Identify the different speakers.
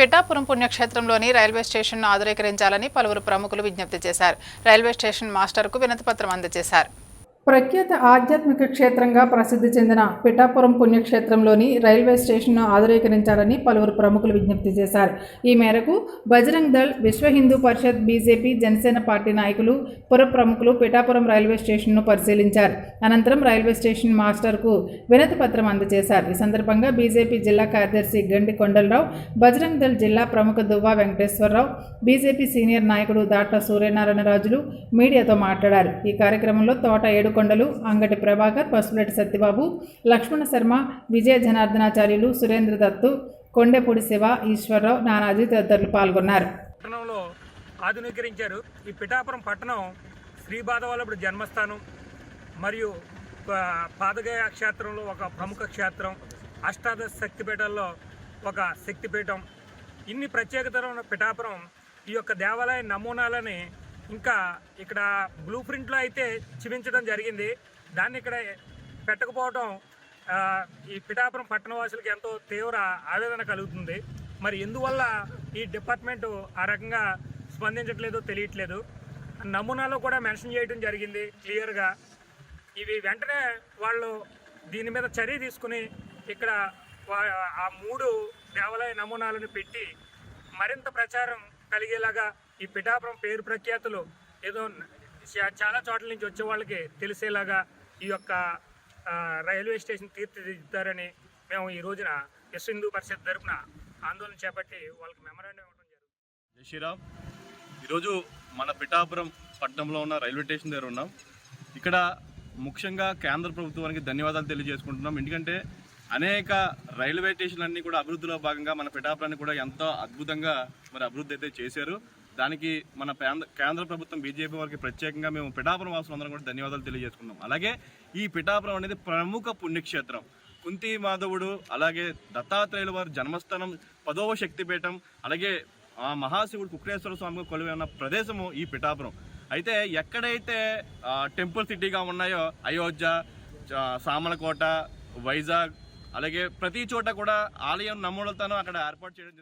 Speaker 1: Pithapuram పుణ్యక్షేత్రంలోని railway స్టేషన్ను ఆధునీకరించాలని పలువురు ప్రముఖులు విజ్ఞప్తి చేశారు. రైల్వే స్టేషన్ మాస్టర్కు వినతిపత్రం అందజేశారు. ప్రఖ్యాత ఆధ్యాత్మిక క్షేత్రంగా ప్రసిద్ధి చెందిన పిఠాపురం పుణ్యక్షేత్రంలోని రైల్వే స్టేషన్ను ఆధునీకరించాలని పలువురు ప్రముఖులు విజ్ఞప్తి చేశారు. ఈ మేరకు బజరంగ్ దళ్ విశ్వ హిందూ పరిషత్ బీజేపీ జనసేన పార్టీ నాయకులు పుర ప్రముఖులు పిఠాపురం రైల్వే స్టేషన్ను పరిశీలించారు. అనంతరం రైల్వే స్టేషన్ మాస్టర్కు వినతి పత్రం అందజేశారు. ఈ సందర్భంగా బీజేపీ జిల్లా కార్యదర్శి గండి కొండలరావు బజరంగ్ దళ్ జిల్లా ప్రముఖ దువ్వా వెంకటేశ్వరరావు బీజేపీ సీనియర్ నాయకుడు దాట్ల సూర్యనారాయణరాజులు మీడియాతో మాట్లాడారు. ఈ కార్యక్రమంలో తోట ఏడు ఏడుకొండలు అంగటి ప్రభాకర్ పసుపులెట్టి సత్యబాబు లక్ష్మణ శర్మ విజయ జనార్దనాచార్యులు సురేంద్ర దత్తు కొండెపూడి శివ ఈశ్వరరావు నానాజీ తదితరులు పాల్గొన్నారు.
Speaker 2: పట్టణంలో ఆధునీకరించారు. ఈ పిఠాపురం పట్టణం శ్రీ బాధవల్లభుడు జన్మస్థానం మరియు పాదగయ క్షేత్రంలో ఒక ప్రముఖ క్షేత్రం. అష్టాదశ శక్తిపీఠాల్లో ఒక శక్తిపీఠం. ఇన్ని ప్రత్యేకతలు ఉన్న పిఠాపురం ఈ యొక్క దేవాలయ నమూనాలని ఇంకా ఇక్కడ బ్లూ ప్రింట్లో అయితే చూపించడం జరిగింది. దాన్ని ఇక్కడ పెట్టకపోవడం ఈ పిఠాపురం పట్టణవాసులకు ఎంతో తీవ్ర ఆవేదన కలుగుతుంది. మరి ఎందువల్ల ఈ డిపార్ట్మెంట్ ఆ రకంగా స్పందించట్లేదో తెలియట్లేదు. నమూనాలో కూడా మెన్షన్ చేయడం జరిగింది క్లియర్గా ఇవి వెంటనే వాళ్ళు దీని మీద చర్య తీసుకుని ఇక్కడ వా- ఆ మూడు దేవాలయ నమూనాలను పెట్టి మరింత ప్రచారం కలిగేలాగా ఈ పిఠాపురం పేరు ప్రఖ్యాతులు ఏదో చాలా చోట్ల నుంచి వచ్చే వాళ్ళకి తెలిసేలాగా ఈ యొక్క రైల్వే స్టేషన్ తీర్చిదిద్దారని మేము ఈ రోజున విశ్వ హిందూ పరిషత్ తరఫున ఆందోళన చేపట్టి వాళ్ళకి మెమరాండం ఇవ్వడం జరుగుతుంది
Speaker 3: జై శ్రీరామ్. ఈరోజు మన పిఠాపురం పట్టణంలో ఉన్న రైల్వే స్టేషన్ దగ్గర ఉన్నాం. ఇక్కడ ముఖ్యంగా కేంద్ర ప్రభుత్వానికి ధన్యవాదాలు తెలియజేసుకుంటున్నాం. ఎందుకంటే అనేక రైల్వే స్టేషన్లన్నీ కూడా అభివృద్ధిలో భాగంగా మన పిఠాపురాన్ని కూడా ఎంతో అద్భుతంగా మరి అభివృద్ధి అయితే చేశారు. దానికి మన కేంద్ర ప్రభుత్వం బీజేపీ వారికి ప్రత్యేకంగా మేము పిఠాపురం వాసులందరం కూడా ధన్యవాదాలు తెలియజేసుకున్నాం అలాగే ఈ పిఠాపురం అనేది ప్రముఖ పుణ్యక్షేత్రం. కుంతి మాధవుడు అలాగే దత్తాత్రేయుల వారి జన్మస్థానం పదవ శక్తిపీఠం అలాగే ఆ మహాశివుడు కుక్రేశ్వర స్వామి కొలువై ఉన్న ప్రదేశము ఈ పిఠాపురం. అయితే ఎక్కడైతే టెంపుల్ సిటీగా ఉన్నాయో అయోధ్య సామలకోట వైజాగ్ అలాగే ప్రతి చోట కూడా ఆలయం నమూనాలతోనూ అక్కడ ఏర్పాటు చేయడం జరుగుతుంది